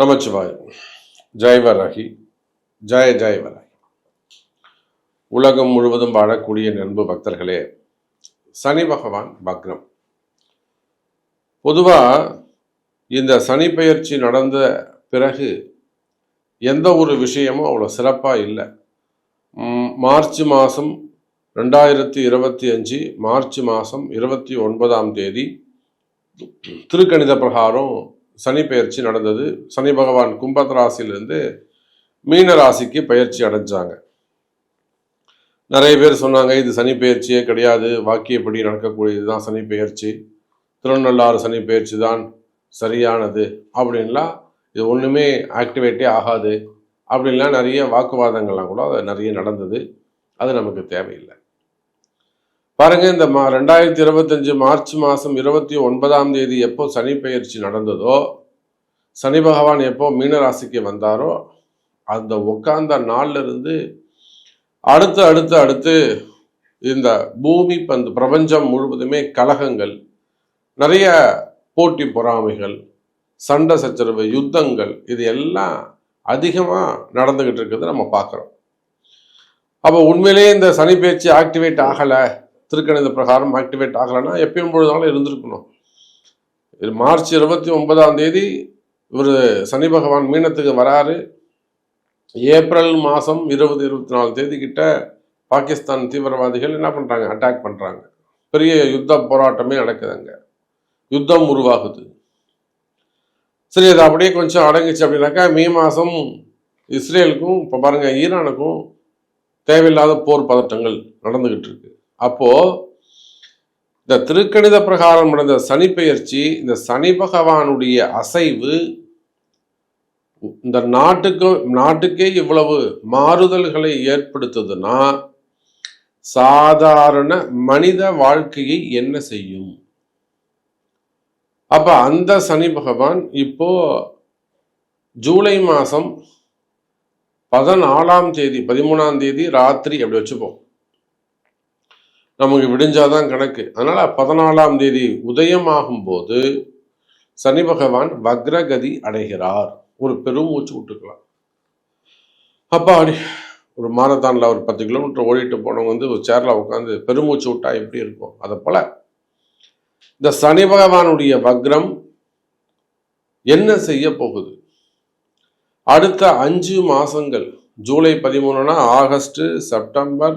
நமச்சிவாய். ஜெயவராகி ஜெய ஜெயவராகி உலகம் முழுவதும் வாழக்கூடிய நண்பு பக்தர்களே சனி பகவான் பக்ரம். பொதுவாக இந்த சனி பெயர்ச்சி நடந்த பிறகு எந்த ஒரு விஷயமும் அவ்வளோ சிறப்பாக இல்லை. மார்ச் மாதம் ரெண்டாயிரத்தி இருபத்தி அஞ்சு மார்ச் மாதம் இருபத்தி ஒன்பதாம் தேதி திருக்கணித பிரகாரம் சனி பெயர்ச்சி நடந்தது. சனி பகவான் கும்பத் ராசியிலிருந்து மீன ராசிக்கு பயிற்சி அடைஞ்சாங்க. நிறைய பேர் சொன்னாங்க இது சனி பெயர்ச்சியே கிடையாது. வாக்கியப்படி நடக்கக்கூடியது தான் சனி பெயர்ச்சி. திருநள்ளாறு சனி பெயர்ச்சி தான் சரியானது அப்படின்லாம் இது ஒன்றுமே ஆக்டிவேட்டே ஆகாது அப்படின்லாம் நிறைய வாக்குவாதங்கள்லாம் கூட அது நிறைய நடந்தது. அது நமக்கு தேவையில்லை. பாருங்க இந்த மா ரெண்டாயிரத்தி இருபத்தஞ்சு மார்ச் மாதம் இருபத்தி ஒன்பதாம் தேதி எப்போ சனி பயிற்சி நடந்ததோ சனி பகவான் எப்போ மீனராசிக்கு வந்தாரோ அந்த உட்கார்ந்த நாள்ல இருந்து அடுத்து அடுத்து அடுத்து இந்த பூமி பந்து பிரபஞ்சம் முழுவதுமே கலகங்கள் நிறைய போட்டி பொறாமைகள் சண்டை சச்சரவு யுத்தங்கள் இது எல்லாம் அதிகமாக நடந்துக்கிட்டு இருக்கிறது நம்ம பார்க்குறோம். அப்போ உண்மையிலேயே இந்த சனி பயிற்சி ஆக்டிவேட் ஆகலை. திருக்கணித பிரகாரம் ஆக்டிவேட் ஆகலைன்னா எப்பயும் பொழுதாலும் இருந்திருக்கணும். இது மார்ச் இருபத்தி ஒன்பதாம் தேதி இவர் சனி பகவான் மீனத்துக்கு வராரு. ஏப்ரல் மாதம் இருபது இருபத்தி நாலு தேதி கிட்ட பாகிஸ்தான் தீவிரவாதிகள் என்ன பண்ணுறாங்க அட்டாக் பண்ணுறாங்க பெரிய யுத்த போராட்டமே நடக்குதுங்க யுத்தம் உருவாகுது. சரி அது அப்படியே கொஞ்சம் அடங்குச்சு அப்படின்னாக்கா மே மாதம் இஸ்ரேலுக்கும் இப்போ பாருங்கள் ஈரானுக்கும் தேவையில்லாத போர் பதட்டங்கள் நடந்துக்கிட்டு இருக்கு. அப்போ இந்த திருக்கணித பிரகாரம் நடந்த சனி பெயர்ச்சி இந்த சனி பகவானுடைய அசைவு இந்த நாட்டுக்கு நாட்டுக்கே இவ்வளவு மாறுதல்களை ஏற்படுத்துதுன்னா சாதாரண மனித வாழ்க்கையை என்ன செய்யும்? அப்ப அந்த சனி பகவான் இப்போ ஜூலை மாசம் பதினாலாம் தேதி பதிமூணாம் தேதி ராத்திரி அப்படி வச்சுப்போம். நமக்கு விடிஞ்சாதான் கணக்கு. அதனால பதினாலாம் தேதி உதயமாகும் போது சனி பகவான் வக்ரகதி அடைகிறார். ஒரு பெரும் மூச்சு விட்டுக்கலாம். அப்பா அப்படி ஒரு மாரத்தானில் ஒரு பத்து கிலோமீட்டர் ஓடிட்டு போனவங்க வந்து ஒரு சேரில் உட்காந்து பெருமூச்சு விட்டா எப்படி இருக்கும்? அதை போல இந்த சனி பகவானுடைய வக்ரம் என்ன செய்ய போகுது? அடுத்த அஞ்சு மாதங்கள் ஜூலை பதிமூணுனா August September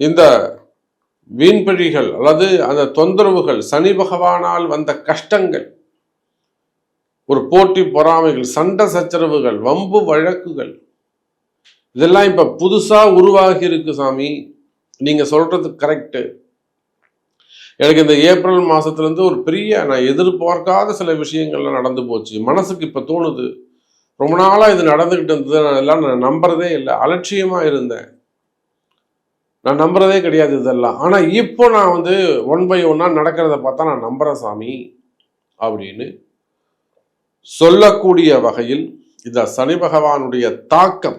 இந்த வீண்பழிகள் அல்லது அந்த தொந்தரவுகள் சனி பகவானால் வந்த கஷ்டங்கள் ஒரு போட்டி பொறாமைகள் சண்டை சச்சரவுகள் வம்பு வழக்குகள் இதெல்லாம் இப்ப புதுசா உருவாகி இருக்கு சாமி. நீங்க சொல்றது கரெக்டு எனக்கு இந்த ஏப்ரல் மாசத்துல இருந்து ஒரு பெரிய நான் எதிர்பார்க்காத சில விஷயங்கள்லாம் நடந்து போச்சு. மனசுக்கு இப்ப தோணுது. ரொம்ப நாளா இது நடந்துகிட்டு இருந்தது. நான் எல்லாம் நான் நம்புறதே இல்லை. அலட்சியமா இருந்தேன். நான் நம்புறதே கிடையாது இதெல்லாம். ஆனா இப்போ நான் வந்து ஒன் பை ஒன்னா நடக்கிறத பார்த்தா நான் நம்புறேன் சாமி அப்படின்னு சொல்லக்கூடிய வகையில் இந்த சனி பகவானுடைய தாக்கம்.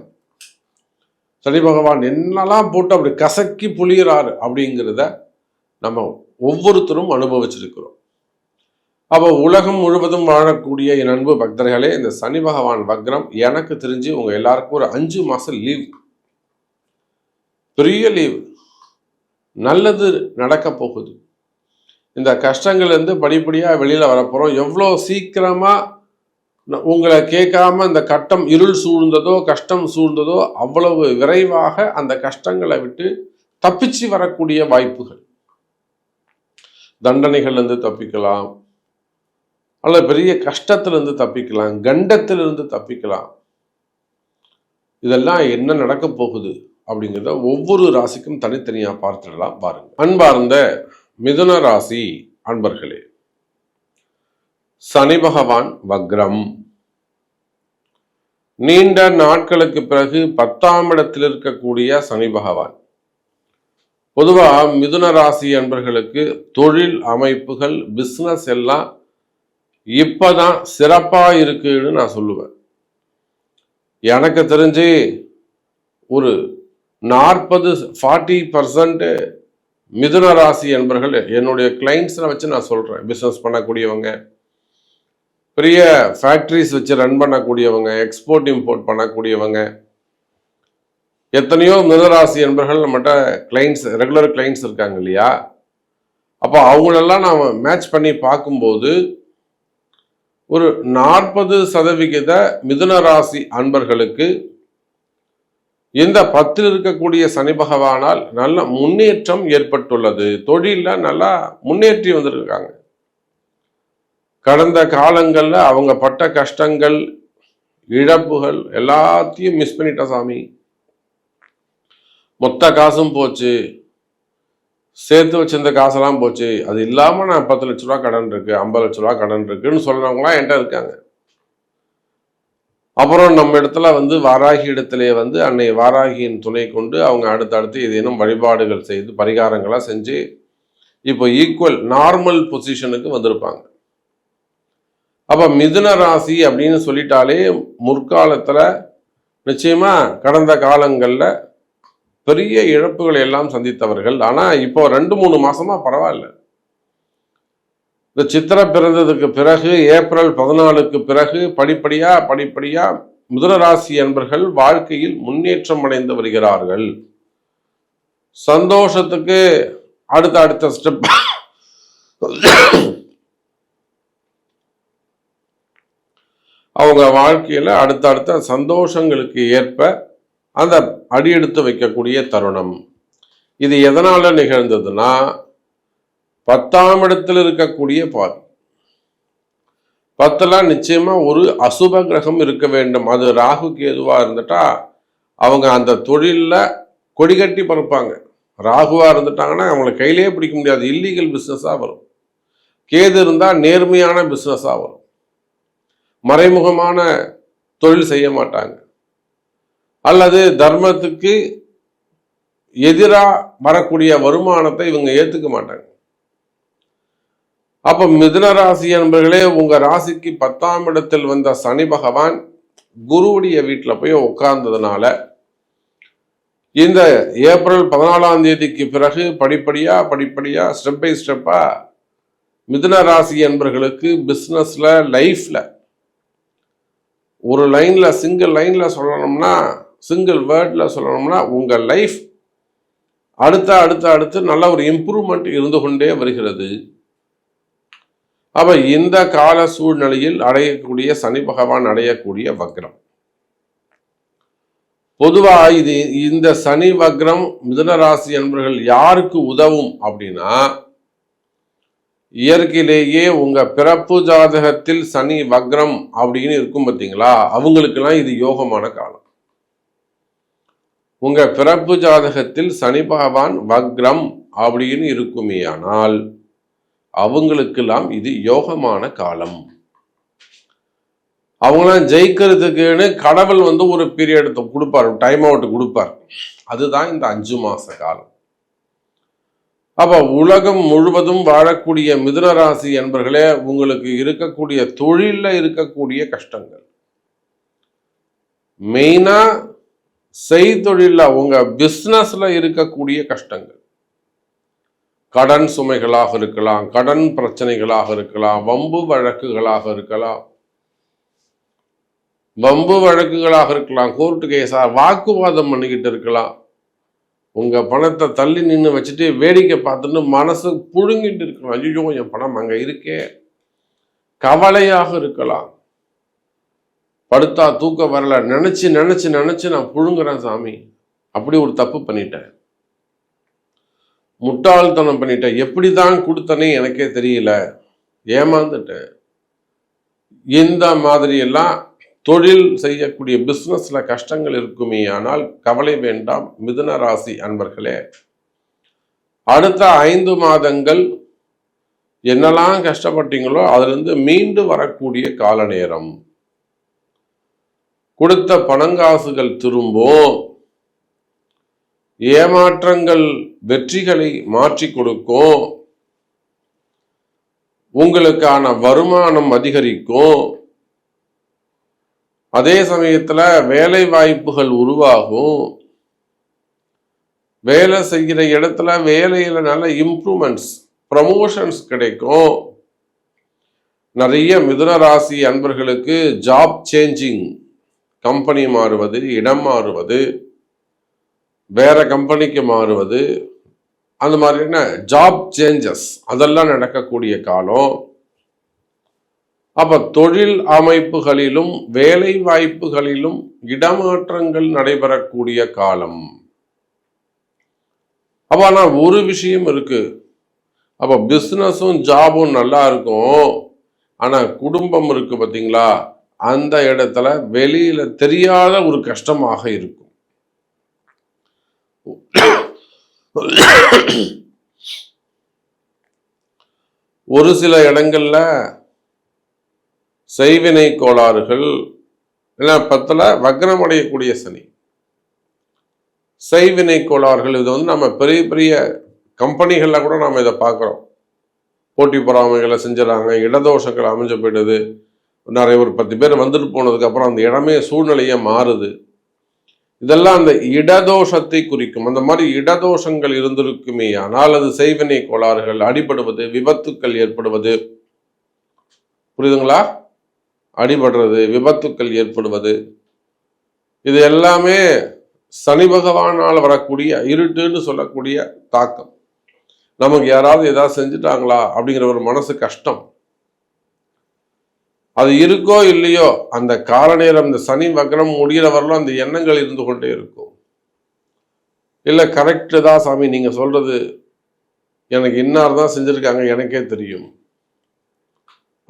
சனி பகவான் என்னெல்லாம் போட்டு அப்படி கசக்கி புளியறாரு அப்படிங்கிறத நம்ம ஒவ்வொருத்தரும் அனுபவிச்சிருக்கிறோம். அப்போ உலகம் முழுவதும் வாழக்கூடிய என் அன்பு பக்தர்களே இந்த சனி பகவான் வக்ரம் எனக்கு தெரிஞ்சு உங்கள் எல்லாருக்கும் ஒரு அஞ்சு மாதம் லீவ் பெரிய லீவு. நல்லது நடக்க போகுது. இந்த கஷ்டங்கள்லேருந்து படிப்படியாக வெளியில் வரப்போகிறோம் எவ்வளோ சீக்கிரமாக உங்களை கேட்காம இந்த கட்டம் இருள் சூழ்ந்ததோ கஷ்டம் சூழ்ந்ததோ அவ்வளவு விரைவாக அந்த கஷ்டங்களை விட்டு தப்பிச்சு வரக்கூடிய வாய்ப்புகள். தண்டனைகள்லேருந்து தப்பிக்கலாம். அல்லது பெரிய கஷ்டத்திலிருந்து தப்பிக்கலாம். கண்டத்திலிருந்து தப்பிக்கலாம். இதெல்லாம் என்ன நடக்க போகுது? அப்படிங்கிறத ஒவ்வொரு ராசிக்கும் தனித்தனியா பார்த்துடலாம் பாருங்கள் அன்பார்ந்த மிதுன ராசி அன்பர்களே சனி பகவான் வக்ரம். நீண்ட நாட்களுக்கு பிறகு பத்தாம் இடத்தில் இருக்கக்கூடிய சனி பகவான். பொதுவா மிதுன ராசி அன்பர்களுக்கு தொழில் அமைப்புகள் பிஸ்னஸ் எல்லாம் இப்பதான் சிறப்பா இருக்குன்னு நான் சொல்லுவேன். எனக்கு தெரிஞ்சு ஒரு நாற்பது ஃபார்ட்டி பர்சன்ட் மிதுன ராசி என்பர்கள் என்னுடைய கிளைண்ட்ஸை வச்சு நான் சொல்கிறேன் பிஸ்னஸ் பண்ணக்கூடியவங்க பெரிய ஃபேக்ட்ரிஸ் வச்சு ரன் பண்ணக்கூடியவங்க எக்ஸ்போர்ட் இம்போர்ட் பண்ணக்கூடியவங்க எத்தனையோ மிதுனராசி என்பர்கள் நம்மகிட்ட கிளைண்ட்ஸ் ரெகுலர் கிளைண்ட்ஸ் இருக்காங்க இல்லையா? அப்போ அவங்களெல்லாம் நாம் மேட்ச் பண்ணி பார்க்கும்போது ஒரு நாற்பது சதவிகித மிதுன ராசி அன்பர்களுக்கு இந்த பத்தில் இருக்கக்கூடிய சனி பகவானால் நல்ல முன்னேற்றம் ஏற்பட்டுள்ளது. தொழிலில் நல்லா முன்னேற்றி வந்திருக்காங்க. கடந்த காலங்களில் அவங்க பட்ட கஷ்டங்கள் இழப்புகள் எல்லாத்தையும் மிஸ் பண்ணிட்ட சாமி. மொத்த காசும் போச்சு. சேர்த்து வச்சிருந்த காசெல்லாம் போச்சு. அது இல்லாமல் நான் பத்து லட்ச ரூபா கடன் இருக்கு ஐம்பது லட்ச ரூபா கடன் இருக்குன்னு சொல்றவங்களாம் என்கிட்ட இருக்காங்க. அப்புறம் நம்ம இடத்துல வந்து வாராகி இடத்திலே வந்து அன்னை வாராகியின் துணை கொண்டு அவங்க அடுத்தடுத்து ஏதேனும் வழிபாடுகள் செய்து பரிகாரங்களாக செஞ்சு இப்போ ஈக்குவல் நார்மல் பொசிஷனுக்கு வந்திருப்பாங்க. அப்போ மிதுன ராசி அப்படின்னு சொல்லிட்டாலே முற்காலத்தில் நிச்சயமா கடந்த காலங்களில் பெரிய இழப்புகளை எல்லாம் சந்தித்தவர்கள். ஆனால் இப்போ ரெண்டு மூணு மாசமா பரவாயில்ல. இந்த சித்திரை பிறந்ததுக்கு பிறகு ஏப்ரல் பதினாலுக்கு பிறகு படிப்படியா படிப்படியா மிதுனராசி என்பர்கள் வாழ்க்கையில் முன்னேற்றம் அடைந்து வருகிறார்கள். சந்தோஷத்துக்கு அடுத்த அடுத்த ஸ்டெப் அவங்க வாழ்க்கையில அடுத்த அடுத்த சந்தோஷங்களுக்கு ஏற்ப அந்த அடியெடுத்து வைக்கக்கூடிய தருணம். இது எதனால நிகழ்ந்ததுன்னா பத்தாம் இடத்தில் இருக்கக்கூடிய பாதி. பத்தெல்லாம் நிச்சயமா ஒரு அசுப கிரகம் இருக்க வேண்டும். அது ராகு கேதுவா இருந்துட்டா அவங்க அந்த தொழிலில் கொடிகட்டி பறப்பாங்க. ராகுவா இருந்துட்டாங்கன்னா அவங்களை கையிலேயே பிடிக்க முடியாது. இல்லீகல் பிஸ்னஸாக வரும். கேது இருந்தால் நேர்மையான பிஸ்னஸாக வரும். மறைமுகமான தொழில் செய்ய மாட்டாங்க. அல்லது தர்மத்துக்கு எதிராக வரக்கூடிய வருமானத்தை இவங்க ஏற்றுக்க மாட்டாங்க. அப்ப மிதுன ராசி என்பர்களே உங்க ராசிக்கு பத்தாம் இடத்தில் வந்த சனி பகவான் குருவுடைய வீட்டில் போய் உட்கார்ந்ததுனால இந்த ஏப்ரல் பதினாலாம் தேதிக்கு பிறகு படிப்படியா படிப்படியா ஸ்டெப் பை ஸ்டெப்பா மிதுன ராசி என்பர்களுக்கு பிஸ்னஸ்ல லைஃப்ல ஒரு லைன்ல சிங்கிள் லைன்ல சொல்லணும்னா சிங்கிள் வேர்ட்ல சொல்லணும்னா உங்க லைஃப் அடுத்த அடுத்த அடுத்து நல்ல ஒரு இம்ப்ரூவ்மெண்ட் இருந்து கொண்டே வருகிறது. அப்ப இந்த கால சூழ்நிலையில் அடையக்கூடிய சனி பகவான் அடையக்கூடிய வக்ரம். பொதுவா இது இந்த சனி வக்ரம் மிதனராசி என்பவர்கள் யாருக்கு உதவும் அப்படின்னா இயற்கையிலேயே உங்க பிறப்பு ஜாதகத்தில் சனி வக்ரம் அப்படின்னு இருக்கும் பார்த்தீங்களா அவங்களுக்கெல்லாம் இது யோகமான காலம். உங்க பிறப்பு ஜாதகத்தில் சனி பகவான் வக்ரம் அப்படின்னு இருக்குமேயானால் அவங்களுக்கெல்லாம் இது யோகமான காலம். அவங்களாம் ஜெயிக்கிறதுக்குன்னு கடவுள் வந்து ஒரு பீரியட் கொடுப்பார் டைம் அவுட் கொடுப்பார். அதுதான் இந்த அஞ்சு மாச காலம். அப்ப உலகம் முழுவதும் வாழக்கூடிய மிதுன ராசி என்பர்களே உங்களுக்கு இருக்கக்கூடிய தொழில இருக்கக்கூடிய கஷ்டங்கள். மெயினா செய்தொழில உங்க பிஸ்னஸ்ல இருக்கக்கூடிய கஷ்டங்கள். கடன் சுமைகளாக இருக்கலாம் கடன் பிரச்சனைகளாக இருக்கலாம் வம்பு வழக்குகளாக இருக்கலாம். வம்பு வழக்குகளாக இருக்கலாம் கோர்ட்டு கேஸாக வாக்குவாதம் பண்ணிக்கிட்டு இருக்கலாம். உங்கள் பணத்தை தள்ளி நின்று வச்சுட்டு வேடிக்கை பார்த்துட்டு மனசு புழுங்கிட்டு இருக்கலாம். ஐயோ என் பணம் அங்கே இருக்கே. கவலையாக இருக்கலாம். படுத்தா தூக்கம் வரல. நினச்சி நினச்சி நினச்சி நான் புழுங்குறேன் சாமி. அப்படி ஒரு தப்பு பண்ணிட்டேன். முட்டாள்தனம் பண்ணிட்டேன் எப்படி தான் கொடுத்தனே எனக்கே தெரியல. ஏமாந்துட்டேன். இந்த மாதிரியெல்லாம் தொழில் செய்யக்கூடிய பிஸ்னஸில் கஷ்டங்கள் இருக்குமே ஆனால் கவலை வேண்டாம் மிதுன ராசி அன்பர்களே. அடுத்த ஐந்து மாதங்கள் என்னெல்லாம் கஷ்டப்பட்டீங்களோ அதிலிருந்து மீண்டு வரக்கூடிய கால நேரம் கொடுத்த பணங்காசுகள் திரும்பும். ஏமாற்றங்கள் வெற்றிகளை மாற்றி கொடுக்கும். உங்களுக்கான வருமானம் அதிகரிக்கும். அதே சமயத்துல வேலை வாய்ப்புகள் உருவாகும். வேலை செய்கிற இடத்துல வேலையில நல்ல இம்ப்ரூவ்மெண்ட்ஸ் ப்ரமோஷன்ஸ் கிடைக்கும். நிறைய மிதுன ராசி அன்பர்களுக்கு ஜாப் சேஞ்சிங் கம்பெனி மாறுவது இடம் மாறுவது வேற கம்பெனிக்கு மாறுவது அந்த மாதிரி என்ன? ஜாப் சேஞ்சஸ் அதெல்லாம் நடக்கக்கூடிய காலம். அப்ப தொழில் அமைப்புகளிலும் வேலை வாய்ப்புகளிலும் இடமாற்றங்கள் நடைபெறக்கூடிய காலம். அப்ப ஆனா ஒரு விஷயம் இருக்கு. அப்ப பிசினஸும் ஜாபும் நல்லா இருக்கும். ஆனா குடும்பம் இருக்கு பாத்தீங்களா? அந்த இடத்துல வெளியில தெரியாத ஒரு கஷ்டமாக இருக்கும். ஒரு சில இடங்கள்ல செய்வினை கோளாறுகள் பத்தில் வக்ரம் அடையக்கூடிய சனி. செய்வினை கோளாறுகள் இது வந்து நம்ம பெரிய பெரிய கம்பெனிகள்ல கூட நாம இதை பார்க்குறோம். போட்டி பொறாமைகளை செஞ்சுறாங்க இடதோஷங்கள் அமைஞ்சு போயிடுது. நிறைய ஒரு பத்து பேர் வந்துட்டு போனதுக்கு அப்புறம் அந்த இடமே சூழ்நிலையே மாறுது. இதெல்லாம் அந்த இடதோஷத்தை குறிக்கும். அந்த மாதிரி இடதோஷங்கள் இருந்திருக்குமே ஆனால் அது செய்வினை கோளாறுகள் அடிபடுவது விபத்துக்கள் ஏற்படுவது. புரியுதுங்களா? அடிபடுறது விபத்துக்கள் ஏற்படுவது. இது எல்லாமே சனி பகவானால் வரக்கூடிய இருட்டுன்னு சொல்லக்கூடிய தாக்கம். நமக்கு யாராவது ஏதாவது செஞ்சுட்டாங்களா அப்படிங்கிற ஒரு மனசு கஷ்டம். அது இருக்கோ இல்லையோ அந்த கால நேரம் இந்த சனி வக்ரம் முடிகிற வரலும் அந்த எண்ணங்கள் இருந்து கொண்டே இருக்கும். இல்லை கரெக்டு தான் சாமி நீங்கள் சொல்கிறது எனக்கு இன்னார் தான் செஞ்சுருக்காங்க எனக்கே தெரியும்.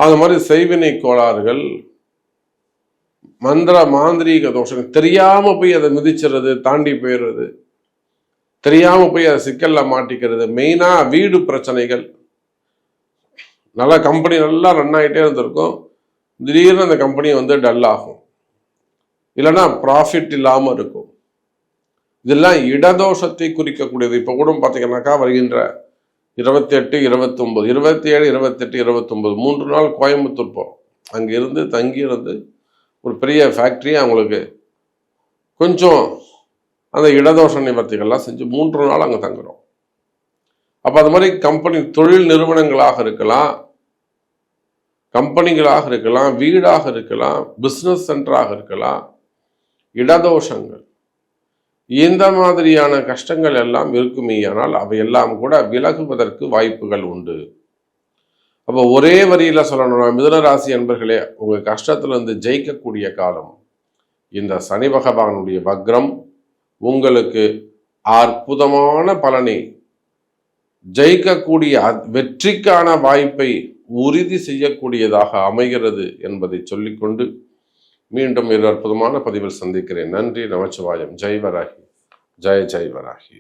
அந்த மாதிரி செய்வினை கோளாறுகள் மந்திர மாந்திரீக தோஷங்கள் தெரியாமல் போய் அதை மிதிச்சிடுறது தாண்டி போயிடுறது தெரியாமல் போய் அதை சிக்கலில் மாட்டிக்கிறது மெயினாக வீடு பிரச்சனைகள். நல்லா கம்பெனி நல்லா ரன் ஆகிட்டே இருந்திருக்கும். திடீர்னு அந்த கம்பெனி வந்து டல் ஆகும். இல்லைன்னா ப்ராஃபிட் இல்லாமல் இருக்கும். இதெல்லாம் இடதோஷத்தை குறிக்கக்கூடியது. இப்போ கூட பார்த்தீங்கன்னாக்கா வருகின்ற இருபத்தி எட்டு இருபத்தொம்பது இருபத்தி ஏழு இருபத்தெட்டு இருபத்தொம்பது மூன்று நாள் கோயம்புத்தூர் போகிறோம் அங்கே இருந்து தங்கி இருந்து ஒரு பெரிய ஃபேக்ட்ரி அவங்களுக்கு கொஞ்சம் அந்த இடதோஷ நிவர்த்திகள்லாம் செஞ்சு மூன்று நாள் அங்கே தங்குறோம். அப்போ அது மாதிரி கம்பெனி தொழில் நிறுவனங்களாக இருக்கலாம். கம்பெனிகளாக இருக்கலாம் வீடாக இருக்கலாம் பிஸ்னஸ் சென்டராக இருக்கலாம் இடதோஷங்கள். இந்த மாதிரியான கஷ்டங்கள் எல்லாம் இருக்குமேயானால் அவை எல்லாம் கூட விலகுவதற்கு வாய்ப்புகள் உண்டு. அப்போ ஒரே வரியில் சொல்லணும்னா மிதனராசி என்பர்களே உங்கள் கஷ்டத்திலிருந்து ஜெயிக்கக்கூடிய காலம். இந்த சனி பகவானுடைய வக்ரம் உங்களுக்கு அற்புதமான பலனை ஜெயிக்கக்கூடிய வெற்றிக்கான வாய்ப்பை உறுதி செய்யக்கூடியதாக அமைகிறது என்பதை சொல்லிக்கொண்டு மீண்டும் ஒரு அற்புதமான பதிவில் சந்திக்கிறேன். நன்றி நமச்சிவாயம். ஜெய்வராகி. ஜெய ஜெய்வராகி.